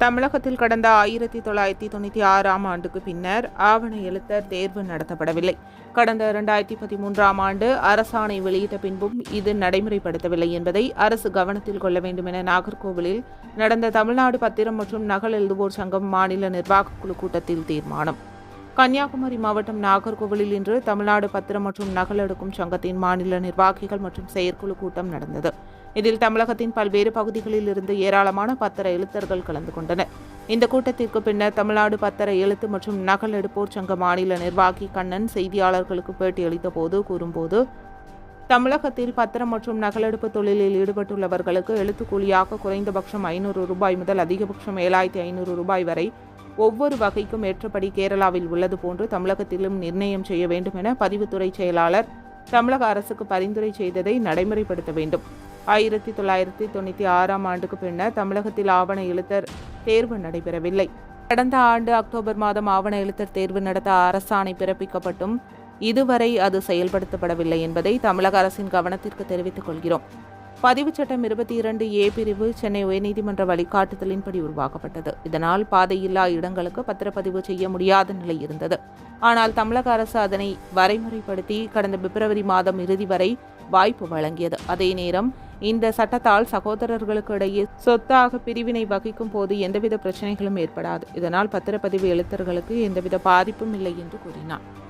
தமிழகத்தில் கடந்த ஆயிரத்தி தொள்ளாயிரத்தி தொண்ணூற்றி ஆறாம் ஆண்டுக்கு பின்னர் ஆவண எழுத்தர் தேர்வு நடத்தப்படவில்லை. கடந்த இரண்டாயிரத்தி பதிமூன்றாம் ஆண்டு அரசாணை வெளியிட்ட பின்பும் இது நடைமுறைப்படுத்தவில்லை என்பதை அரசு கவனத்தில் கொள்ள வேண்டும் என நாகர்கோவிலில் நடந்த தமிழ்நாடு பத்திரம் மற்றும் நகல் எழுதுவோர் சங்கம் மாநில நிர்வாகக் குழு கூட்டத்தில் தீர்மானம். கன்னியாகுமரி மாவட்டம் நாகர்கோவிலில் இன்று தமிழ்நாடு பத்திரம் மற்றும் நகல் எடுக்கும் சங்கத்தின் மாநில நிர்வாகிகள் மற்றும் செயற்குழு கூட்டம் நடந்தது. இதில் தமிழகத்தின் பல்வேறு பகுதிகளில் இருந்து ஏராளமான பத்திர எழுத்தர்கள் கலந்து கொண்டனர். இந்த கூட்டத்திற்கு பின்னர் தமிழ்நாடு பத்திர எழுத்து மற்றும் நகல் எடுப்போர் சங்க மாநில நிர்வாகி கண்ணன் செய்தியாளர்களுக்கு பேட்டியளித்த போது கூறும்போது தமிழகத்தில் பத்திரம் மற்றும் நகலெடுப்பு தொழிலில் ஈடுபட்டுள்ளவர்களுக்கு எழுத்துக்கூலியாக குறைந்தபட்சம் ஐநூறு ரூபாய் முதல் அதிகபட்சம் ஏழாயிரத்தி ஐநூறு ரூபாய் வரை ஒவ்வொரு வகைக்கும் ஏற்றபடி கேரளாவில் உள்ளது போன்று தமிழகத்திலும் நிர்ணயம் செய்ய வேண்டும் என பதிவுத்துறை செயலாளர் தமிழக அரசுக்கு பரிந்துரை செய்ததை நடைமுறைப்படுத்த வேண்டும். ஆயிரத்தி தொள்ளாயிரத்தி தொண்ணூற்றி ஆறாம் ஆண்டுக்கு பின்னர் தமிழகத்தில் ஆவண எழுத்தர் தேர்வு நடைபெறவில்லை. கடந்த ஆண்டு அக்டோபர் மாதம் ஆவண எழுத்தர் தேர்வு நடத்த அரசாணை பிறப்பிக்கப்பட்டும் இதுவரை அது செயல்படுத்தப்படவில்லை என்பதை தமிழக அரசின் கவனத்திற்கு தெரிவித்துக் கொள்கிறோம். பதிவுச் சட்டம் இருபத்தி இரண்டு ஏ பிரிவு சென்னை உயர்நீதிமன்ற வழிகாட்டுதலின்படி உருவாக்கப்பட்டது. இதனால் பாதையில்லா இடங்களுக்கு பத்திரப்பதிவு செய்ய முடியாத நிலை இருந்தது. ஆனால் தமிழக அரசு அதனை வரைமுறைப்படுத்தி கடந்த பிப்ரவரி மாதம் இறுதி வரை வாய்ப்பு வழங்கியது. அதே நேரம் இந்த சட்டத்தால் சகோதரர்களுக்கு இடையே சொத்தாக பிரிவினை வகிக்கும் போது எந்தவித பிரச்சனைகளும் ஏற்படாது. இதனால் பத்திரப்பதிவு எழுத்தர்களுக்கு எந்தவித பாதிப்பும் இல்லை என்று கூறினார்.